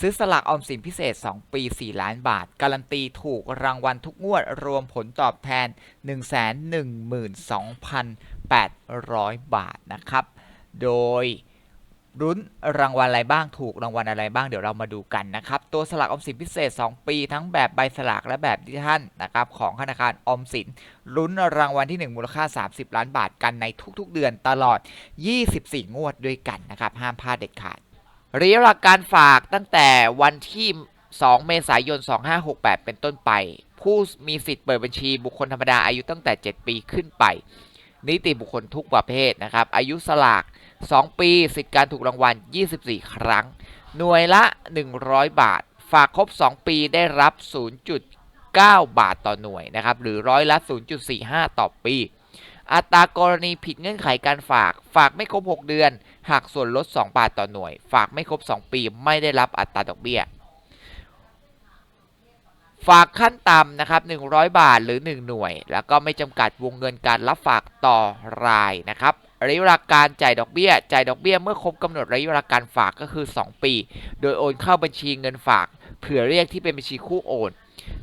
ซื้อสลากออมสินพิเศษ 2 ปี 4 ล้านบาท การันตีถูกรางวัลทุกงวด รวมผลตอบแทน 112,800 บาทนะครับ โดยรุ้นรางวัลอะไรบ้างถูกรางวัลอะไรบ้างเดี๋ยวเรามาดูกันนะครับ ตัวสลากออมสินพิเศษ 2 ปี ทั้งแบบใบสลากและแบบดิจิทัลนะครับของธนาคารออมสินลุ้นรางวัลที่ 1 มูลค่า 30 ล้านบาทกันในทุกๆ เดือนตลอด 24 งวดด้วยกันนะครับ ห้ามพลาดเด็ดขาด ระยะเวลาการฝากตั้งแต่วันที่ 2 เมษายน 2568 เป็นต้นไป ผู้มีสิทธิ์เปิดบัญชีบุคคลธรรมดาอายุตั้งแต่ 7 ปีขึ้นไป นิติบุคคลทุกประเภทนะครับ อายุสลาก 2 ปี สิทธิการถูกรางวัล 24 ครั้ง หน่วยละ 100 บาท ฝากครบ 2 ปีได้รับ 0.9 บาทต่อหน่วยนะครับ หรือร้อยละ 0.45 ต่อปี อัตรากรณีผิดเงื่อนไขการฝาก ฝากไม่ครบ 6 เดือน หักส่วนลด 2 บาทต่อหน่วย ฝากไม่ครบ 2 ปีไม่ได้รับอัตราดอกเบี้ย ฝากขั้นต่ำนะครับ 100 บาทหรือ 1 หน่วย แล้วก็ไม่จำกัดวงเงินการรับฝากต่อรายนะครับระยะเวลาการจ่ายดอกเบี้ย จ่ายดอกเบี้ยเมื่อครบกำหนดระยะเวลาการฝากก็คือ 2 ปี โดยโอนเข้าบัญชีเงินฝาก เผื่อเรียกที่เป็นบัญชีคู่โอน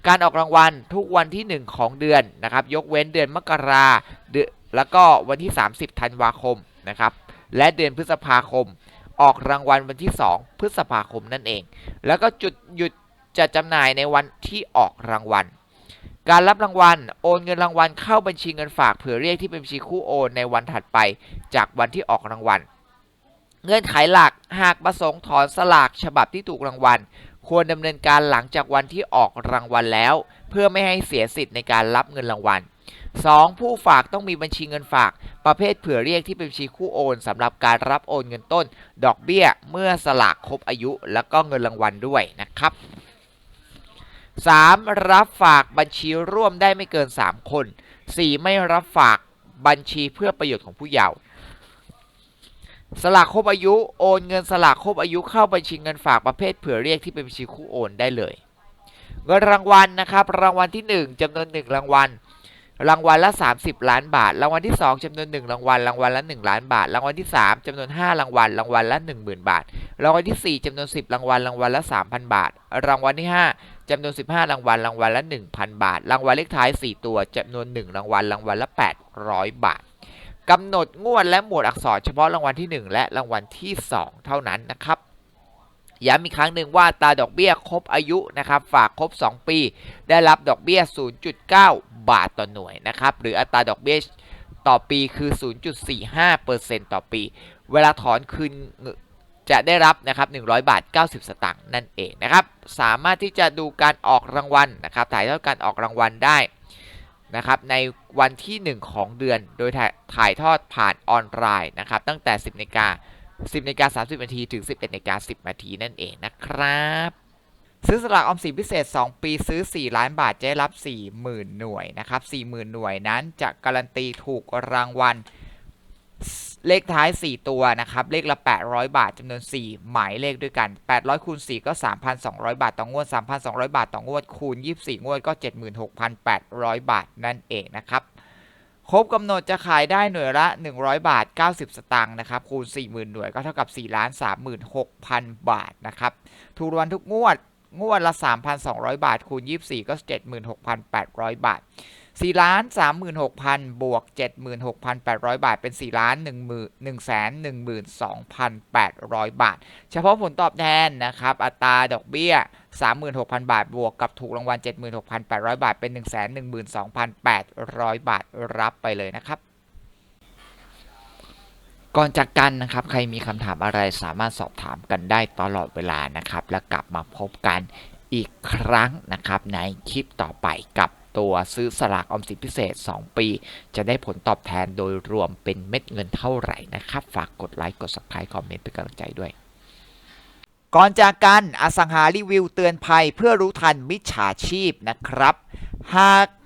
การออกรางวัลทุกวันที่ 1 ของเดือนนะครับ ยกเว้นเดือนมกราเดือนแล้วก็วันที่ 30 ธันวาคมนะครับ และเดือนพฤษภาคม ออกรางวัลวันที่ 2 พฤษภาคมนั่นเอง แล้วก็จุดหยุดจะจำหน่ายในวันที่ออกรางวัล การรับรางวัล โอนเงินรางวัลเข้าบัญชีเงินฝากเผื่อเรียกที่เป็นบัญชีคู่โอนในวันถัดไป จากวันที่ออกรางวัล เงื่อนไขหลักหากประสงค์ถอนสลากฉบับที่ถูกรางวัล ควรดำเนินการหลังจากวันที่ออกรางวัลแล้ว เพื่อไม่ให้เสียสิทธิ์ในการรับเงินรางวัล 2. ผู้ฝากต้องมีบัญชีเงินฝาก ประเภทเผื่อเรียกที่เป็นบัญชีคู่โอนสำหรับการรับโอนเงินต้น ดอกเบี้ยเมื่อสลากครบอายุ แล้วก็เงินรางวัลด้วยนะครับ 3. รับฝากบัญชีร่วมได้ไม่เกิน 3 คน 4. ไม่รับฝากบัญชีเพื่อประโยชน์ของผู้เยาว์ สลากครบอายุโอนเงินสลากครบอายุเข้าบัญชีเงินฝากประเภทเผื่อเรียกที่เป็นบัญชีคู่โอนได้เลย เงินรางวัลนะครับรางวัลที่ 1จำนวน 1 รางวัล รางวัลละ 30 ล้านบาท รางวัลที่ 2จำนวน 1 รางวัล รางวัลละ 1 ล้านบาท รางวัลที่ 3จำนวน 5 รางวัล รางวัลละ 10,000 บาท รางวัลที่ 4จำนวน 10 รางวัล รางวัลละ 3,000 บาท รางวัลที่ 5จำนวน 15 รางวัล รางวัลละ 1,000 บาท รางวัลเลขท้าย 4 ตัวจำนวน 1 รางวัล รางวัลละ 800 บาท กำหนดงวดและหมวดอักษรเฉพาะรางวัลที่ 1 และรางวัลที่ 2 เท่านั้นนะครับย้ำอีกครั้งหนึ่งว่าตาดอกเบี้ยครบอายุนะครับฝากครบ 2 ปี ได้รับดอกเบี้ย 0.9 บาทต่อหน่วยนะครับหรืออัตราดอกเบี้ยต่อปีคือ 0.45%ต่อปี เวลาถอนคืนจะได้รับนะครับ100 บาท 90 สตางค์นั่นเองนะครับสามารถที่จะดูการออกรางวัลนะครับถ่ายทอดการออกรางวัลได้ นะครับในวันที่ 1 ของเดือน โดยถ่ายทอดผ่านออนไลน์นะครับตั้งแต่ 10นาฬิกา10นาฬิกา30นาทีถึง 11นาฬิกา10นาทีนั่นเองนะครับ ซื้อสลากออมสินพิเศษ 2 ปีซื้อ 4 ล้านบาทจะได้รับ 40,000 หน่วยนะครับ40,000 หน่วยนั้นจะการันตีถูกรางวัล เลขท้าย 4 ตัวนะครับ เลขละ 800 บาทจำนวน 4 หมายเลขด้วยกัน 800คูณ4ก็ 3,200 บาทต่องวด 3,200 บาทต่องวดคูณ 24 งวดก็ 76,800 บาทนั่นเองนะครับครบกำหนดจะขายได้หน่วยละ 100 บาท 90 สตางค์นะครับ คูณ 40,000 หน่วยก็เท่ากับ 4 ล้าน 36,000 บาทนะครับ ถูกรางวัลทุกงวด งวดละ 3,200 บาท คูณ 24 ก็ 76,800 บาท 4ล้าน36,000 บวก 76,800 บาท เป็น 4 ล้าน1 1 1 2,800 บาท เฉพาะผลตอบแทนนะครับ อัตราดอกเบี้ย 36,000 บาท บวกกับถูกรางวัล 76,800 บาท เป็น 112,800 บาท รับไปเลยนะครับก่อนจากกันนะครับ ใครมีคำถามอะไรสามารถสอบถามกันได้ตลอดเวลานะครับ แล้วกลับมาพบกันอีกครั้งนะครับในคลิปต่อไปกับ ตัวซื้อสลากออมสินพิเศษ 2 ปี จะได้ผลตอบแทนโดยรวมเป็นเม็ดเงินเท่าไหร่นะครับ ฝากกดไลค์กด subscribe คอมเมนต์เป็นกำลังใจด้วย ก่อนจากกันอสังหารีวิวเตือนภัยเพื่อรู้ทันมิจฉาชีพนะครับ หาก